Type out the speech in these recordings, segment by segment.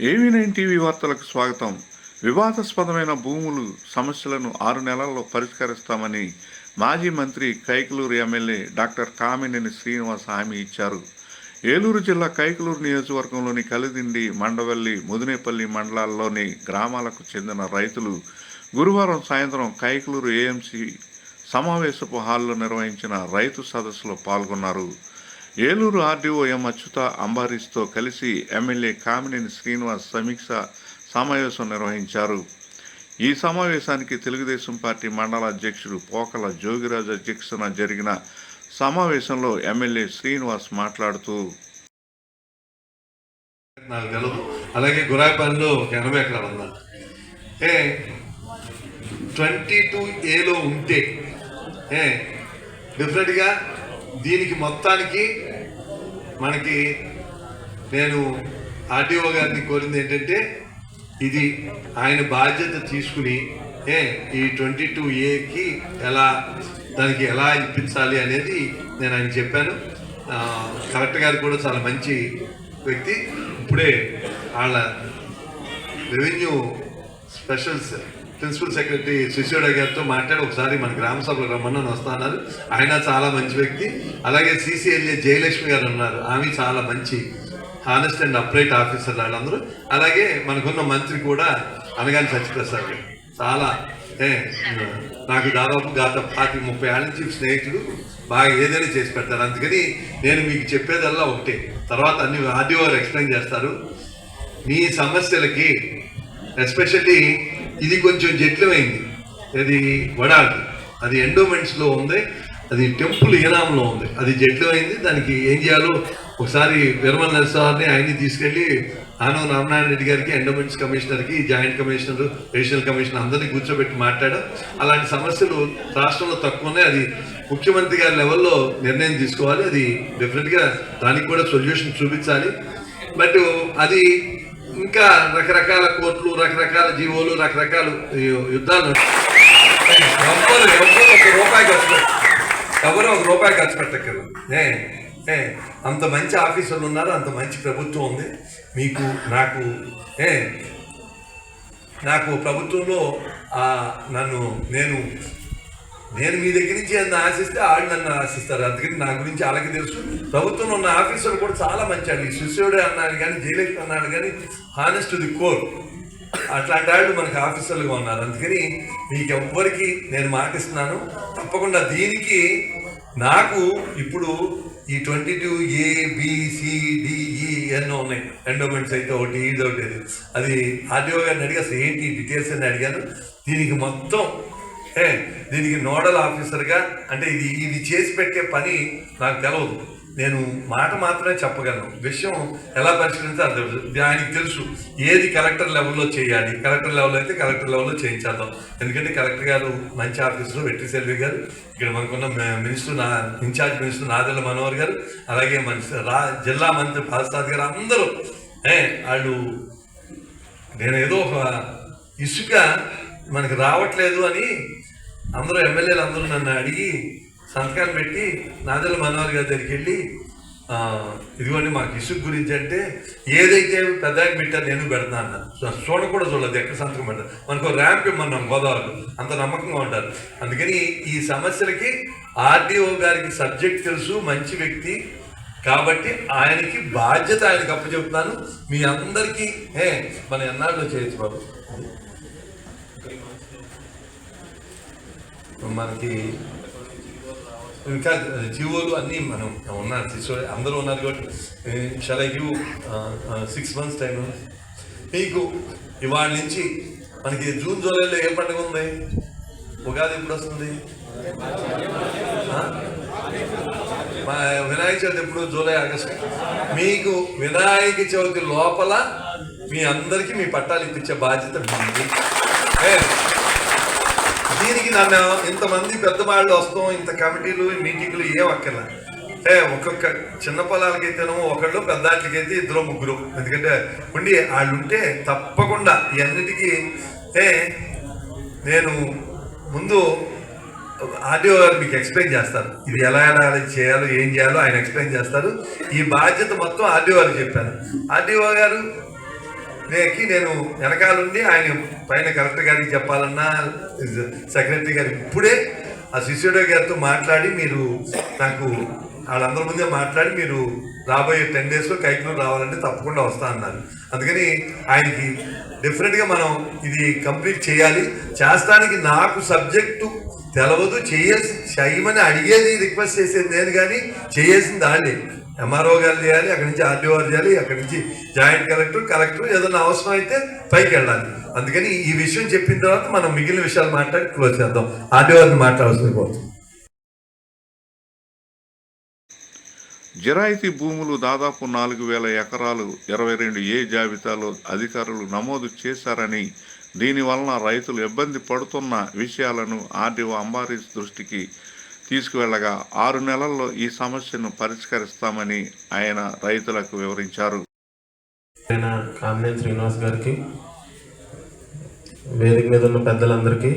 ఏవీ nine TV వార్తలకు స్వాగతం? వివాదాస్పదమైన భూములు సమస్యలను ఆరు నెలల్లో పరిష్కరిస్తామని మాజీ మంత్రి కైకలూరు ఎమ్మెల్యే డాక్టర్ కామినేని శ్రీనివాస్ హామీ ఇచ్చారు. ఏలూరు జిల్లా కైకలూరు నియోజకవర్గంలోని కలిదిండి మండవల్లి ముదినేపల్లి మండలాల్లోని గ్రామాలకు చెందిన రైతులు గురువారం సాయంత్రం కైకలూరు ఏఎంసీ సమావేశపు హాల్లో నిర్వహించిన రైతు సదస్సులో పాల్గొన్నారు. ఏలూరు ఆర్డీఓ ఎం అచ్యుత అంబారీస్తో కలిసి ఎమ్మెల్యే కామినేని శ్రీనివాస్ సమీక్ష సమావేశం నిర్వహించారు. ఈ సమావేశానికి తెలుగుదేశం పార్టీ మండల అధ్యక్షుడు పోకల జోగిరాజు అధ్యక్షతన జరిగిన సమావేశంలో ఎమ్మెల్యే శ్రీనివాస్ మాట్లాడుతూ అలాగే గురాయిపల్లిలో ఎనభై ఎకరాలు ఉందా? ఏ ట్వంటీ టూ ఏలో ఉంటే ఏ డెఫినెట్గా దీనికి మొత్తానికి మనకి నేను ఆర్టీఓ గారిని కోరింది ఏంటంటే ఇది ఆయన బాధ్యత తీసుకుని ఏ ఈ ట్వంటీ టూ ఏకి ఎలా దానికి ఎలా ఇప్పించాలి అనేది నేను ఆయన చెప్పాను. కలెక్టర్ గారు కూడా చాలా మంచి వ్యక్తి. ఇప్పుడే వాళ్ళ revenue specials principal secretary Sisodia గారితో మాట్లాడి ఒకసారి మన గ్రామ సభలో రమ్మని వస్తున్నారు ఆయన చాలా మంచి వ్యక్తి. అలాగే సీసీఎల్ఏ జయలక్ష్మి గారు ఉన్నారు. ఆమె చాలా మంచి హానెస్ట్ అండ్ అప్రైట్ ఆఫీసర్ వాళ్ళందరూ. అలాగే మనకున్న మంత్రి కూడా అనగాని సత్యప్రసాద్ గారు. చాలా ఏ, నాకు దాదాపు గత పాతి ముప్పై ఏళ్ళ నుంచి స్నేహితుడు బాగా ఏదైనా చేసి పెడతారు. అందుకని నేను మీకు చెప్పేదల్లా ఒకటే. తర్వాత అన్ని ఆర్డీఓ ఎక్స్ప్లెయిన్ చేస్తారు. మీ సమస్యలకి ఎస్పెషల్లీ ఇది కొంచెం జట్లమైంది. అది వడాకి. అది ఎండోమెంట్స్లో ఉంది. అది టెంపుల్ ఏనాంలో ఉంది. అది జట్లమైంది. దానికి ఏం చేయాలో ఒకసారి విరమల నరసింహారిని ఆయన్ని తీసుకెళ్ళి ఆనవ రామనారాయణ రెడ్డి గారికి ఎండోమెంట్స్ కమిషనర్కి జాయింట్ కమిషనర్ రీజనల్ కమిషనర్ అందరినీ కూర్చోబెట్టి మాట్లాడడం. అలాంటి సమస్యలు రాష్ట్రంలో తక్కువ ఉన్నాయి. అది ముఖ్యమంత్రి గారి లెవెల్లో నిర్ణయం తీసుకోవాలి. అది డెఫినెట్గా దానికి కూడా సొల్యూషన్ చూపించాలి. బట్ అది ఇంకా రకరకాల కోర్టులు రకరకాల జీవోలు రకరకాల యుద్ధాలు. ఎవ్వరు ఎవ్వరు ఒక రూపాయి ఖర్చు పెట్ట- ఎవరు ఒక రూపాయి ఖర్చు పెట్టక్కర్లేదు. ఏ ఏ అంత మంచి ఆఫీసర్లు ఉన్నారు అంత మంచి ప్రభుత్వం ఉంది. మీకు నాకు ఏ నాకు ప్రభుత్వంలో నన్ను నేను నేను మీ దగ్గర నుంచి నన్ను ఆశిస్తే వాళ్ళు నన్ను ఆశిస్తారు. అందుకని నా గురించి అలాగే తెలుసు. ప్రభుత్వంలో ఉన్న ఆఫీసర్లు కూడా చాలా మంచి వాళ్ళు ఈ శిష్యుడే అన్నాడు కానీ జయలక్ష్మి అన్నాడు కానీ హానెస్ట్ ది కోర్ అట్లాంటి వాళ్ళు మనకి ఆఫీసర్లుగా ఉన్నారు. అందుకని మీకు ఎవ్వరికి నేను మాటిస్తున్నాను తప్పకుండా దీనికి నాకు ఇప్పుడు ఈ ట్వంటీ టూ ఏ బిసిడిఈ ఎన్నో ఉన్నాయి. ఎండోమెంట్స్ అయితే ఒకటి ఇది ఒకటి అది ఆర్డీఓ గారిని అడిగి అసలు ఏంటి డీటెయిల్స్ అని అడిగాను. దీనికి మొత్తం దీనికి నోడల్ ఆఫీసర్గా అంటే ఇది ఇది చేసి పెట్టే పని నాకు తెలవదు. నేను మాట మాత్రమే చెప్పగలను. విషయం ఎలా పరిష్కరించాలి దానికి ఆయనకి తెలుసు ఏది కలెక్టర్ లెవెల్లో చేయాలి. కలెక్టర్ లెవెల్ అయితే కలెక్టర్ లెవెల్లో చేయించేద్దాం. ఎందుకంటే కలెక్టర్ గారు మంచి ఆఫీసర్ వెట్టి సెల్వి గారు ఇక్కడ మనకున్న మినిస్టర్ నా ఇన్ఛార్జ్ మినిస్టర్ నాదెల్ల మనోహర్ గారు అలాగే మన రా జిల్లా మంత్రి ప్రసాద్ గారు అందరూ. ఏ వాళ్ళు నేను ఏదో ఒక ఇసుక మనకి రావట్లేదు అని అందరూ ఎమ్మెల్యేలు అందరూ నన్ను అడిగి సంతకాలు పెట్టి నాదల మనోహర్ గారి దగ్గరికి వెళ్ళి ఇదిగోండి మాకు ఇసుక గురించి అంటే ఏదైతే పెద్ద పెట్టారు నేను పెడతా అన్న చూడ కూడా చూడలేదు ఎక్కడ సంతకం పెడతారు మనకు ర్యాంప్ ఇమ్మన్నాం గోదావరిలో అంత నమ్మకంగా ఉంటారు. అందుకని ఈ సమస్యలకి ఆర్డీఓ గారికి సబ్జెక్ట్ తెలుసు మంచి వ్యక్తి. కాబట్టి ఆయనకి బాధ్యత ఆయనకి అప్పచెప్తున్నాను. మీ అందరికీ ఏ మన ఎన్నాళ్ళు చేయొచ్చు బాబు? మనకి ఇంకా జీవోలు అన్నీ మనం ఉన్నారు తీసుకో- అందరూ ఉన్నారు కాబట్టి shall I give six months time మీకు ఇవాళ నుంచి మనకి జూన్ జూలైలో ఏ పండుగ ఉంది? ఉగాది ఎప్పుడు వస్తుంది? వినాయక చవితి ఎప్పుడు? July August. మీకు వినాయక చవితి లోపల మీ అందరికీ మీ పట్టాలు ఇప్పించే బాధ్యత ఉంది దీనికి నన్ను ఇంతమంది పెద్దవాళ్ళు వస్తాం ఇంత కమిటీలు మీటింగ్లు ఏం అక్కర్లా. ఏ ఒక్కొక్క చిన్న పొలాలకైతేనో ఒకళ్ళు పెద్దాట్లకైతే ఇద్దరు ముగ్గురు. ఎందుకంటే ఉండి వాళ్ళు ఉంటే తప్పకుండా ఇవన్నిటికీ ఏ నేను ముందు ఆర్డీఓ గారు మీకు ఎక్స్ప్లెయిన్ చేస్తారు. ఇది ఎలా ఎలా చేయాలో ఏం చేయాలో ఆయన ఎక్స్ప్లెయిన్ చేస్తారు. ఈ బాధ్యత మొత్తం ఆర్డీఓ గారు చెప్పాను. ఆర్డీఓ గారు నేకి నేను వెనకాలండి ఆయన పైన కలెక్టర్ గారికి చెప్పాలన్నా సెక్రటరీ గారికి ఇప్పుడే ఆ శిష్యుడే గారితో మాట్లాడి మీరు నాకు వాళ్ళందరి ముందే మాట్లాడి మీరు రాబోయే టెన్ డేస్లో కైకులు రావాలంటే తప్పకుండా వస్తా అన్నారు. అందుకని ఆయనకి డిఫరెంట్గా మనం ఇది కంప్లీట్ చేయాలి. చేస్తానికి నాకు సబ్జెక్టు తెలవదు. చేయ చేయమని అడిగేది రిక్వెస్ట్ చేసేది నేను కానీ చేయాల్సింది దాన్ని ఎంఆర్ఓ గారు చేయాలి అక్కడి నుంచి ఆర్డీఓ చేయాలి అక్కడి నుంచి జాయింట్ కలెక్టర్ కలెక్టర్ ఏదైనా అవసరం అయితే పైకి వెళ్ళాలి. అందుకని ఈ విషయం చెప్పిన తర్వాత మనం మిగిలిన విషయాలు మాట్లాడి క్లోజ్ చేద్దాం. ఆర్డీఓని మాట్లాడాల్సి పోతుంది జిరాయితీ భూములు దాదాపు నాలుగు వేల ఎకరాలు ఇరవై రెండు ఏ జాబితాలో అధికారులు నమోదు చేశారని దీనివలన రైతులు ఇబ్బంది పడుతున్న విషయాలను ఆర్డీఓ అంబారీస్ దృష్టికి తీసుకువెళ్ళగా ఆరు నెలల్లో ఈ సమస్యను పరిష్కరిస్తామని ఆయన రైతులకు వివరించారు. కామినేని శ్రీనివాస్ గారికి వేదిక మీద ఉన్న పెద్దలందరికీ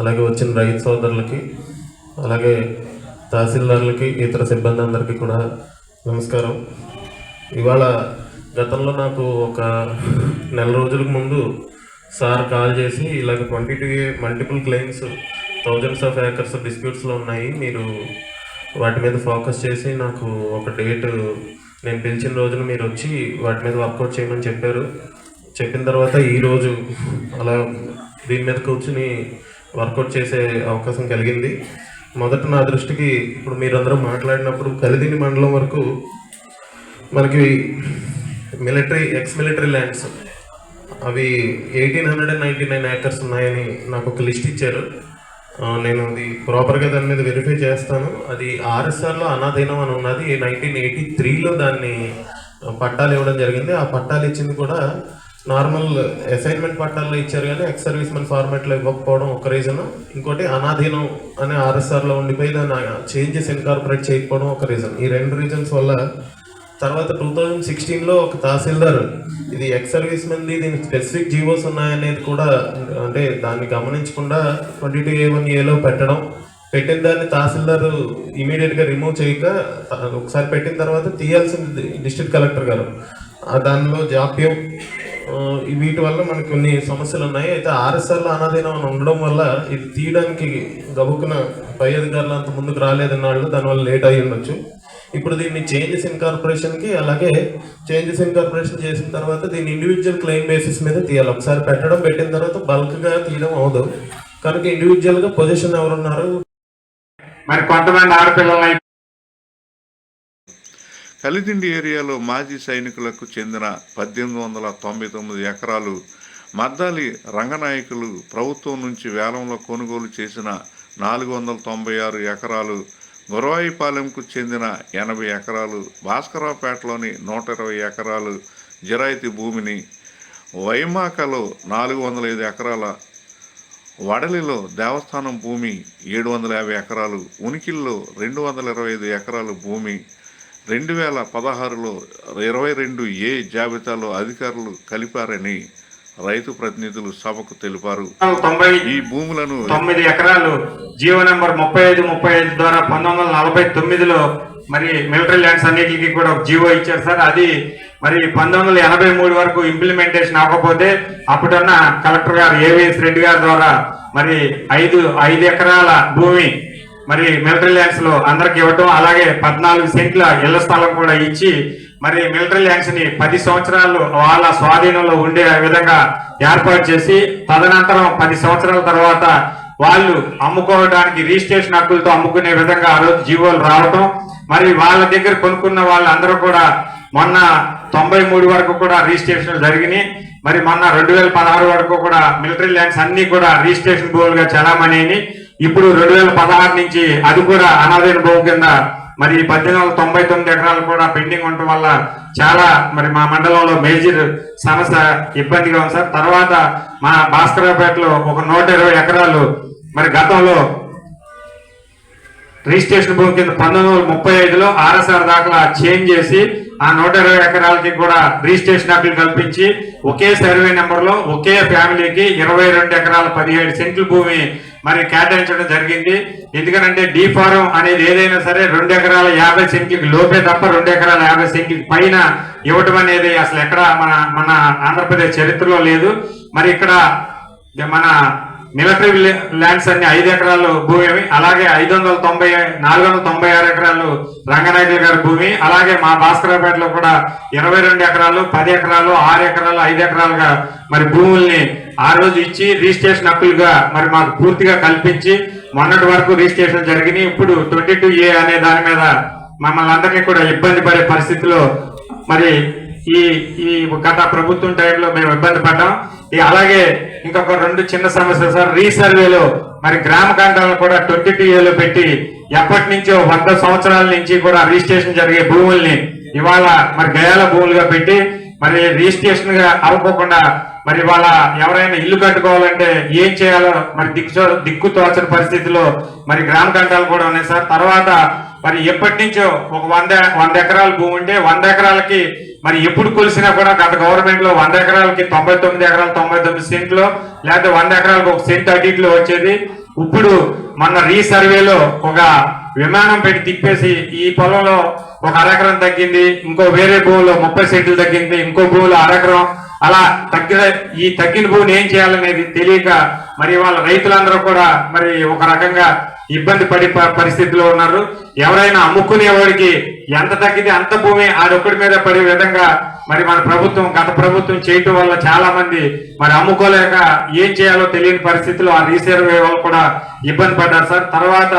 అలాగే వచ్చిన రైతు సోదరులకి అలాగే తహసీల్దార్లకి ఇతర సిబ్బంది అందరికీ కూడా నమస్కారం. ఇవాళ గతంలో నాకు ఒక నెల రోజులకు ముందు సార్ కాల్ చేసి ఇలాగ twenty two A multiple claims thousands of acres డిస్ప్యూట్స్లో ఉన్నాయి. మీరు వాటి మీద ఫోకస్ చేసి నాకు ఒక డేట్ నేను పిలిచిన రోజున మీరు వచ్చి వాటి మీద వర్కౌట్ చేయమని చెప్పారు. చెప్పిన తర్వాత ఈరోజు అలా దీని మీద కూర్చుని వర్కౌట్ చేసే అవకాశం కలిగింది. మొదట నా దృష్టికి ఇప్పుడు మీరందరూ మాట్లాడినప్పుడు కలిదిని మండలం వరకు మనకి మిలిటరీ ఎక్స్ మిలిటరీ ల్యాండ్స్ అవి eighteen hundred and ninety nine acres ఉన్నాయని నాకు ఒక లిస్ట్ ఇచ్చారు. నేను అది ప్రాపర్గా దాని మీద వెరిఫై చేస్తాను. అది ఆర్ఎస్ఆర్లో అనాధీనం అని ఉన్నది. నైన్టీన్ ఎయిటీ త్రీలో దాన్ని పట్టాలు ఇవ్వడం జరిగింది. ఆ పట్టాలు ఇచ్చింది కూడా నార్మల్ అసైన్మెంట్ పట్టాల్లో ఇచ్చారు కానీ ఎక్స్ సర్వీస్ మెన్ ఫార్మాట్లో ఇవ్వకపోవడం ఒక రీజన్ ఇంకోటి అనాధీనం అనే ఆర్ఎస్ఆర్లో ఉండిపోయి దాన్ని చేంజెస్ ఇన్కార్పొరేట్ చేయకపోవడం ఒక రీజన్ ఈ రెండు రీజన్స్ వల్ల తర్వాత టూ థౌజండ్ సిక్స్టీన్లో ఒక తహసీల్దార్ ఇది ఎక్స్ సర్వీస్ మంది దీనికి స్పెసిఫిక్ జీవోస్ ఉన్నాయనేది కూడా అంటే దాన్ని గమనించకుండా ట్వంటీ టూ ఏ వన్ ఏలో పెట్టడం. పెట్టిన దాన్ని తహసీల్దార్ ఇమీడియట్గా రిమూవ్ చేయక ఒకసారి పెట్టిన తర్వాత తీయాల్సింది డిస్ట్రిక్ట్ కలెక్టర్ గారు. దానిలో జాప్యం వీటి వల్ల మనకి కొన్ని సమస్యలు ఉన్నాయి. అయితే ఆర్ఎస్ఆర్లో అనాధీనం ఉండడం వల్ల ఇది తీయడానికి గబుక్కున పై అధికారులు అంత ముందుకు రాలేదన్నాళ్ళు దానివల్ల లేట్ అయ్యి ఉండొచ్చు ఇప్పుడు దీన్ని చేంజెస్ ఇన్ కార్పొరేషన్కి అలాగే చేంజెస్ ఇన్ కార్పొరేషన్ చేసిన తర్వాత దీన్ని ఇండివిజువల్ క్లెయిమ్ బేసిస్ మీద తీయాలి. ఒకసారి పెట్టడం పెట్టిన తర్వాత బల్క్గా తీయడం అవదు. కనుక ఇండివిజువల్గా పొజిషన్ ఎవరున్నారు? మరి కొంతమంది ఆడపిల్లల్ని కలిదిండి ఏరియాలో మాజీ సైనికులకు చెందిన పద్దెనిమిది వందల తొంభై తొమ్మిది ఎకరాలు మద్దాలి రంగనాయకులు ప్రభుత్వం నుంచి వేలంలో కొనుగోలు చేసిన నాలుగు వందల తొంభై ఆరు ఎకరాలు గురవాయిపాలెంకు చెందిన ఎనభై ఎకరాలు భాస్కరావుపేటలోని నూట ఇరవై ఎకరాలు జిరాయితీ భూమిని వైమాకలో నాలుగు వందల ఐదు ఎకరాల వడలిలో దేవస్థానం భూమి ఏడు వందల యాభై ఎకరాలు ఉనికిల్లో రెండు వందల ఇరవై ఐదు ఎకరాలు భూమి రెండు వేల పదహారులో ఇరవై రెండు ఏ జాబితాలో అధికారులు కలిపారని రైతు ప్రతినిధులు సభకు తెలిపారు. ఈ భూములను తొమ్మిది ఎకరాలు జీవో నెంబర్ ముప్పై ఐదు ముప్పై ఐదు ద్వారా పంతొమ్మిది వందల నలభై తొమ్మిదిలో మరి మిలిటరీ ల్యాండ్స్ అన్నిటికీ కూడా ఒక జీవో ఇచ్చారు సార్. అది మరి పంతొమ్మిది వందల ఎనభై మూడు వరకు ఇంప్లిమెంటేషన్ అవ్వకపోతే అప్పుడున్న కలెక్టర్ గారు ఏవిఎస్ రెడ్డి గారి ద్వారా మరి ఐదు ఐదు ఎకరాల భూమి మరి మిలిటరీ ల్యాండ్స్లో అందరికి ఇవ్వటం అలాగే పద్నాలుగు సెంట్ల ఇళ్ళ స్థలం కూడా ఇచ్చి మరి మిలిటరీ ల్యాండ్స్ని పది సంవత్సరాలు వాళ్ళ స్వాధీనంలో ఉండే విధంగా ఏర్పాటు చేసి తదనంతరం పది సంవత్సరాల తర్వాత వాళ్ళు అమ్ముకోవడానికి రిజిస్ట్రేషన్ హక్కులతో అమ్ముకునే విధంగా ఆ రోజు జీవోలు రావటం. మరి వాళ్ళ దగ్గర కొనుక్కున్న వాళ్ళందరూ కూడా మొన్న తొంభై మూడు వరకు కూడా రిజిస్ట్రేషన్లు జరిగినాయి. మరి మొన్న రెండు వేల పదహారు వరకు కూడా మిలిటరీ ల్యాండ్స్ అన్ని కూడా రిజిస్ట్రేషన్ భూములుగా చలామణి ఇప్పుడు రెండు వేల పదహారు నుంచి అది కూడా అనాదైన భూమి కింద మరి పద్దెనిమిది తొంభై తొమ్మిది ఎకరాలు కూడా పెండింగ్ ఉండటం వల్ల చాలా మరి మా మండలంలో మేజర్ సమస్య ఇబ్బందిగా ఉంది సార్. తర్వాత మా భాస్కరపేటలో ఒక నూట ఇరవై ఎకరాలు మరి గతంలో రిజిస్ట్రేషన్ భూమి కింద పంతొమ్మిది వందల ముప్పై ఐదులో ఆర్ఎస్ఆర్ దాఖలా చేంజ్ చేసి ఆ నూట ఇరవై ఎకరాలకి కూడా రిజిస్ట్రేషన్ హక్కులు కల్పించి ఒకే సర్వే నెంబర్లో ఒకే ఫ్యామిలీకి ఇరవై రెండు ఎకరాల పదిహేడు సెంట్లు భూమి మరి కేటాయించడం జరిగింది. ఎందుకంటే డీ ఫారం అనేది ఏదైనా సరే రెండు ఎకరాల యాభై సెంట్లకి లోపే తప్ప రెండు ఎకరాల యాభై సెంట్లకి పైన ఇవ్వటం అనేది అసలు ఎక్కడ మన మన ఆంధ్రప్రదేశ్ చరిత్రలో లేదు. మరి ఇక్కడ మన మిలిటరీ ల్యాండ్స్ అన్ని ఐదు ఎకరాలు భూమి అలాగే ఐదు వందల తొంభై నాలుగు వందల తొంభై ఆరు ఎకరాలు రంగనాయుడు గారి భూమి అలాగే మా భాస్కరపేటలో కూడా ఇరవై రెండు ఎకరాలు పది ఎకరాలు ఆరు ఎకరాలు ఐదు ఎకరాలుగా మరి భూముల్ని ఆ రోజు ఇచ్చి రిజిస్ట్రేషన్ హక్కులుగా మరి మాకు పూర్తిగా కల్పించి మొన్నటి వరకు రిజిస్ట్రేషన్ జరిగినాయి. ఇప్పుడు ట్వంటీ టూ ఏ అనే దాని మీద మమ్మల్ని అందరినీ కూడా ఇబ్బంది పడే పరిస్థితిలో మరి ఈ ఈ గత ప్రభుత్వం టైంలో మేము ఇబ్బంది పడ్డాం. ఈ అలాగే ఇంకొక రెండు చిన్న సమస్యలు. సార్ రీసర్వేలో మరి గ్రామ కాండాలను కూడా ట్వంటీ టూ ఏలో పెట్టి ఎప్పటి నుంచో వంద సంవత్సరాల నుంచి కూడా రిజిస్ట్రేషన్ జరిగే భూముల్ని ఇవాళ మరి గయాల భూములుగా పెట్టి మరి రిజిస్ట్రేషన్గా అవ్వకుండా మరి వాళ్ళ ఎవరైనా ఇల్లు కట్టుకోవాలంటే ఏం చేయాలో మరి దిక్కు దిక్కు తోచని పరిస్థితిలో మరి గ్రామ కంటాలు కూడా ఉన్నాయి. సార్ తర్వాత మరి ఎప్పటి నుంచో ఒక వంద వంద ఎకరాల భూమి ఉంటే వంద ఎకరాలకి మరి ఎప్పుడు కొలిసినా కూడా గత గవర్నమెంట్లో వంద ఎకరాలకి తొంభై తొమ్మిది ఎకరాలు తొంభై తొమ్మిది సెంట్లు లేకపోతే వంద ఎకరాలకు ఒక సెంట్ అటు వచ్చేది. ఇప్పుడు మన రీసర్వేలో ఒక విమానం పెట్టి తిప్పేసి ఈ పొలంలో ఒక అరెకరం తగ్గింది ఇంకో వేరే భూమిలో ముప్పై సెంట్లు తగ్గింది ఇంకో భూమిలో అరెకరం. అలా తగ్గిన ఈ తగ్గిన భూమిని ఏం చేయాలనేది తెలియక మరి వాళ్ళ రైతులందరూ కూడా మరి ఒక రకంగా ఇబ్బంది పడి ప- పరిస్థితిలో ఉన్నారు. ఎవరైనా అమ్ముకునేవాడికి ఎంత తగ్గితే అంత భూమి ఆడొక్కడి మీద పడే విధంగా మరి మన ప్రభుత్వం గత ప్రభుత్వం చేయటం వల్ల చాలా మంది మరి అమ్ముకోలేక ఏం చేయాలో తెలియని పరిస్థితిలో ఆ రీసర్వే వాళ్ళు కూడా ఇబ్బంది పడ్డారు సార్. తర్వాత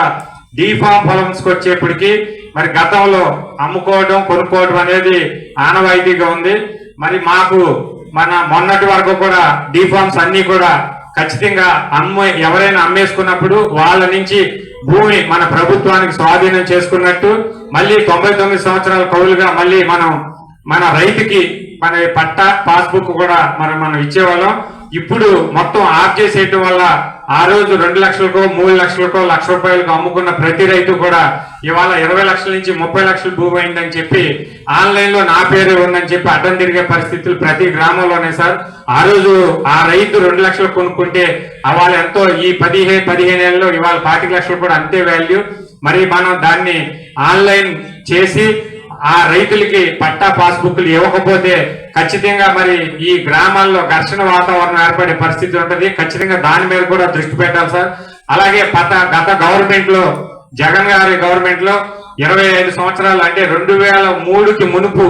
డీఫామ్ పొలంస్కి వచ్చేప్పటికి మరి గతంలో అమ్ముకోవడం కొనుక్కోవడం అనేది ఆనవాయితీగా ఉంది. మరి మాకు మన మొన్నటి వరకు కూడా డీఫామ్స్ అన్ని కూడా ఖచ్చితంగా అమ్మ ఎవరైనా అమ్మేసుకున్నప్పుడు వాళ్ళ నుంచి భూమి మన ప్రభుత్వానికి స్వాధీనం చేసుకున్నట్టు మళ్ళీ తొంభై తొమ్మిది సంవత్సరాల కౌలుగా మళ్ళీ మనం మన రైతుకి మన పట్ట పాస్బుక్ కూడా మనం మనం ఇచ్చేవాళ్ళం. ఇప్పుడు మొత్తం ఆఫ్ చేసేయటం వల్ల ఆ రోజు రెండు లక్షలకో మూడు లక్షలకో లక్ష రూపాయలకు అమ్ముకున్న ప్రతి రైతు కూడా ఇవాళ ఇరవై లక్షల నుంచి ముప్పై లక్షల భూమి అయిందని చెప్పి ఆన్లైన్లో నా పేరే ఉందని చెప్పి అడ్డం తిరిగే పరిస్థితులు ప్రతి గ్రామంలోనే సార్. ఆ రోజు ఆ రైతు రెండు లక్షలు కొనుక్కుంటే అవాళ ఎంతో ఈ పదిహేను పదిహేను ఏళ్ళలో ఇవాళ పాతిక లక్షలు కూడా అంతే వాల్యూ. మరి మనం దాన్ని ఆన్లైన్ చేసి ఆ రైతులకి పట్టా పాస్బుక్లు ఇవ్వకపోతే ఖచ్చితంగా మరి ఈ గ్రామాల్లో ఘర్షణ వాతావరణం ఏర్పడే పరిస్థితి ఉంటుంది. ఖచ్చితంగా దాని మీద కూడా దృష్టి పెట్టాలి సార్. అలాగే పత గత గవర్నమెంట్లో జగన్ గారి గవర్నమెంట్లో ఇరవై ఐదు సంవత్సరాలు అంటే రెండు వేల మూడుకి మునుపు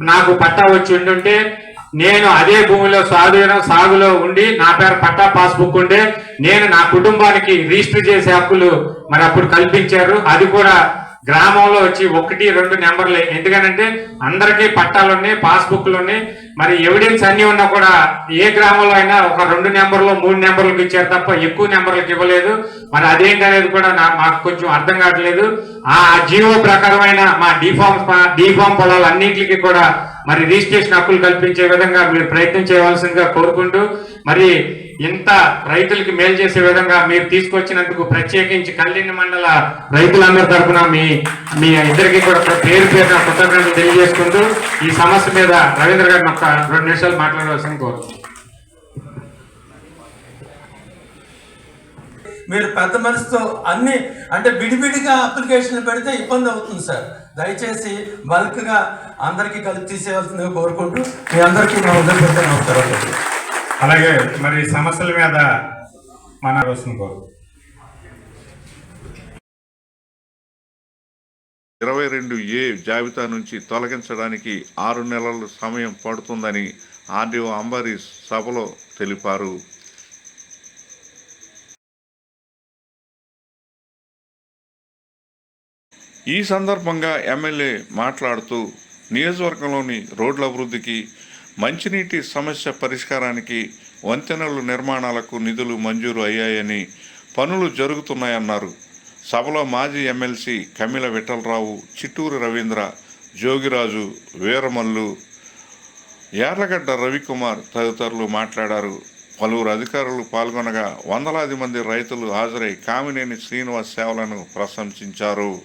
నాకు పట్టా వచ్చి ఉండుంటే నేను అదే భూమిలో సాగు సాగులో ఉండి నా పేరు పట్టా పాస్బుక్ ఉండే నేను నా కుటుంబానికి రిజిస్టర్ చేసే హక్కులు మరి అప్పుడు కల్పించారు. అది కూడా గ్రామంలో వచ్చి ఒకటి రెండు నెంబర్లే. ఎందుకనంటే అందరికీ పట్టాలు ఉన్నాయి పాస్బుక్లు ఉన్నాయి. మరి ఎవిడెన్స్ అన్ని ఉన్నా కూడా ఏ గ్రామంలో అయినా ఒక రెండు నెంబర్లు మూడు నెంబర్లకు ఇచ్చారు తప్ప ఎక్కువ నెంబర్లకు ఇవ్వలేదు. మరి అదేంటి అనేది కూడా నా మాకు కొంచెం అర్థం కావట్లేదు. ఆ జీవో ప్రకారమైన మా డిఫామ్ డిఫామ్ పొలాలు అన్నింటికి కూడా మరి రిజిస్ట్రేషన్ హక్కులు కల్పించే విధంగా మీరు ప్రయత్నం చేయవలసిందిగా కోరుకుంటూ మరి ఇంత రైతులకి మేలు చేసే విధంగా మీరు తీసుకొచ్చినందుకు ప్రత్యేకించి కళ్యాణ మండల రైతులందరి తరఫున మీ మీ ఇద్దరికి కూడా పేరు పేరున కృతజ్ఞతలు తెలియజేసుకుంటూ ఈ సమస్య మీద రవీంద్ర గారిని ఒక రెండు నిమిషాలు మాట్లాడవలసిన కోరు మీరు పెద్ద మనసుతో అన్ని అంటే విడివిడిగా అప్లికేషన్లు పెడితే ఇబ్బంది అవుతుంది సార్. దయచేసి బల్క్గా అందరికీ కలిపి తీసేయవలసిందిగా కోరుకుంటూ మీ అందరికీ మా హృదయపూర్వక నమస్కారం అలాగే మరి సమస్యల మీద మన వస్తుంది కోరు. ఇరవై రెండు ఏ జాబితా నుంచి తొలగించడానికి ఆరు నెలల సమయం పడుతుందని ఆర్డీఓ అంబరీష్ సభలో తెలిపారు. ఈ సందర్భంగా ఎమ్మెల్యే మాట్లాడుతూ నియోజకవర్గంలోని రోడ్ల అభివృద్ధికి మంచినీటి సమస్య పరిష్కారానికి వంతెనలు నిర్మాణాలకు నిధులు మంజూరు అయ్యాయని పనులు జరుగుతున్నాయన్నారు. సభలో మాజీ ఎమ్మెల్సీ కమిల విఠలరావు చిట్టూరు రవీంద్ర జోగిరాజు వీరమల్లు యార్లగడ్డ రవికుమార్ తదితరులు మాట్లాడారు. పలువురు అధికారులు పాల్గొనగా వందలాది మంది రైతులు హాజరై కామినేని శ్రీనివాస్ సేవలను ప్రశంసించారు.